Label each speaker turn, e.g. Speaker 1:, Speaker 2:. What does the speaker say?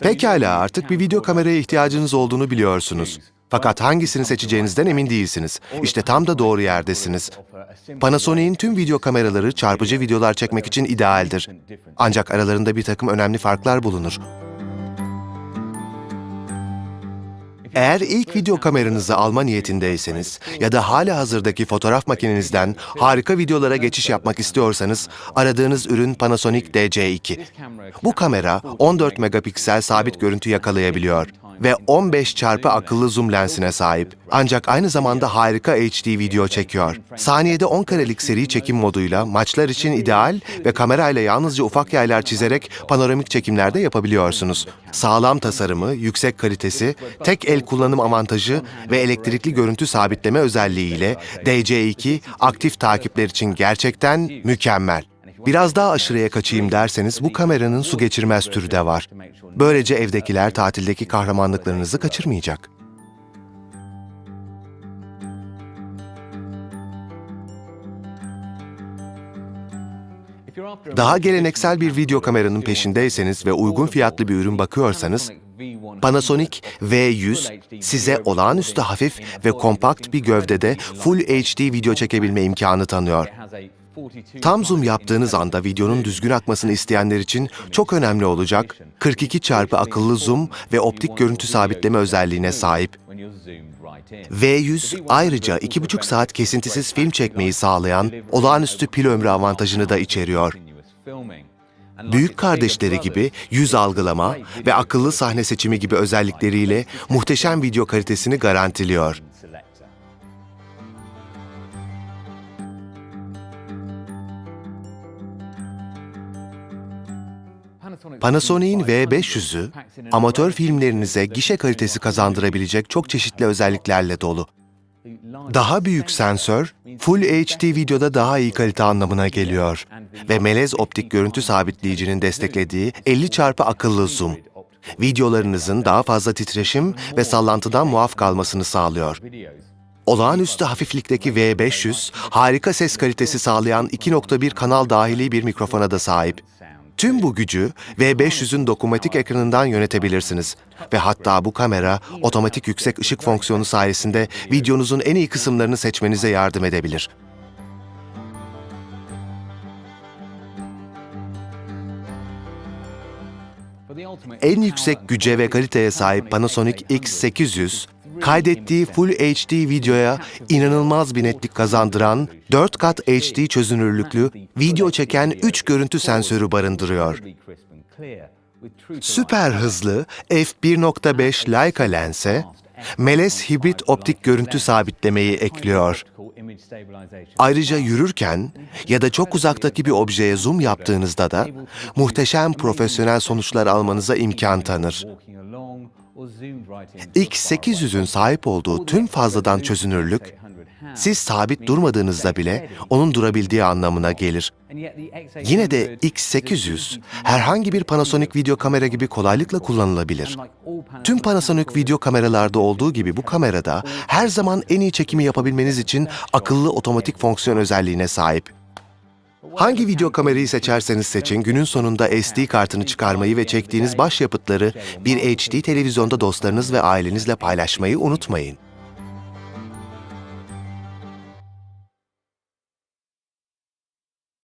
Speaker 1: Pekala artık bir video kameraya ihtiyacınız olduğunu biliyorsunuz. Fakat hangisini seçeceğinizden emin değilsiniz. İşte tam da doğru yerdesiniz. Panasonic'in tüm video kameraları çarpıcı videolar çekmek için idealdir. Ancak aralarında bir takım önemli farklar bulunur. Eğer ilk video kameranızı alma niyetindeyseniz ya da hala hazırdaki fotoğraf makinenizden harika videolara geçiş yapmak istiyorsanız aradığınız ürün Panasonic DC2. Bu kamera 14 megapiksel sabit görüntü yakalayabiliyor ve 15 çarpı akıllı zoom lensine sahip. Ancak aynı zamanda harika HD video çekiyor. Saniyede 10 karelik seri çekim moduyla maçlar için ideal ve kamerayla yalnızca ufak yaylar çizerek panoramik çekimlerde yapabiliyorsunuz. Sağlam tasarımı, yüksek kalitesi, tek el kullanım avantajı ve elektrikli görüntü sabitleme özelliğiyle DC2 aktif takipler için gerçekten mükemmel. Biraz daha aşırıya kaçayım derseniz bu kameranın su geçirmez türü de var. Böylece evdekiler tatildeki kahramanlıklarınızı kaçırmayacak. Daha geleneksel bir video kameranın peşindeyseniz ve uygun fiyatlı bir ürün bakıyorsanız, Panasonic V100 size olağanüstü hafif ve kompakt bir gövdede Full HD video çekebilme imkanı tanıyor. Tam zoom yaptığınız anda videonun düzgün akmasını isteyenler için çok önemli olacak 42 çarpı akıllı zoom ve optik görüntü sabitleme özelliğine sahip. V100 ayrıca 2,5 saat kesintisiz film çekmeyi sağlayan olağanüstü pil ömrü avantajını da içeriyor. Büyük kardeşleri gibi yüz algılama ve akıllı sahne seçimi gibi özellikleriyle muhteşem video kalitesini garantiliyor. Panasonic'in V500'ü amatör filmlerinize gişe kalitesi kazandırabilecek çok çeşitli özelliklerle dolu. Daha büyük sensör, Full HD videoda daha iyi kalite anlamına geliyor ve melez optik görüntü sabitleyicinin desteklediği 50 çarpı akıllı zoom, videolarınızın daha fazla titreşim ve sallantıdan muaf kalmasını sağlıyor. Olağanüstü hafiflikteki V500, harika ses kalitesi sağlayan 2.1 kanal dahili bir mikrofona da sahip. Tüm bu gücü V500'ün dokunmatik ekranından yönetebilirsiniz. Ve hatta bu kamera otomatik yüksek ışık fonksiyonu sayesinde videonuzun en iyi kısımlarını seçmenize yardım edebilir. En yüksek güce ve kaliteye sahip Panasonic X800, kaydettiği Full HD videoya inanılmaz bir netlik kazandıran 4 kat HD çözünürlüklü video çeken 3 görüntü sensörü barındırıyor. Süper hızlı f1.5 Leica lense, melez hibrit optik görüntü sabitlemeyi ekliyor. Ayrıca yürürken ya da çok uzaktaki bir objeye zoom yaptığınızda da muhteşem profesyonel sonuçlar almanıza imkan tanır. X800'ün sahip olduğu tüm fazladan çözünürlük, siz sabit durmadığınızda bile onun durabildiği anlamına gelir. Yine de X800 herhangi bir Panasonic video kamera gibi kolaylıkla kullanılabilir. Tüm Panasonic video kameralarda olduğu gibi bu kamerada her zaman en iyi çekimi yapabilmeniz için akıllı otomatik fonksiyon özelliğine sahip. Hangi video kamerayı seçerseniz seçin, günün sonunda SD kartını çıkarmayı ve çektiğiniz başyapıtları bir HD televizyonda dostlarınız ve ailenizle paylaşmayı unutmayın.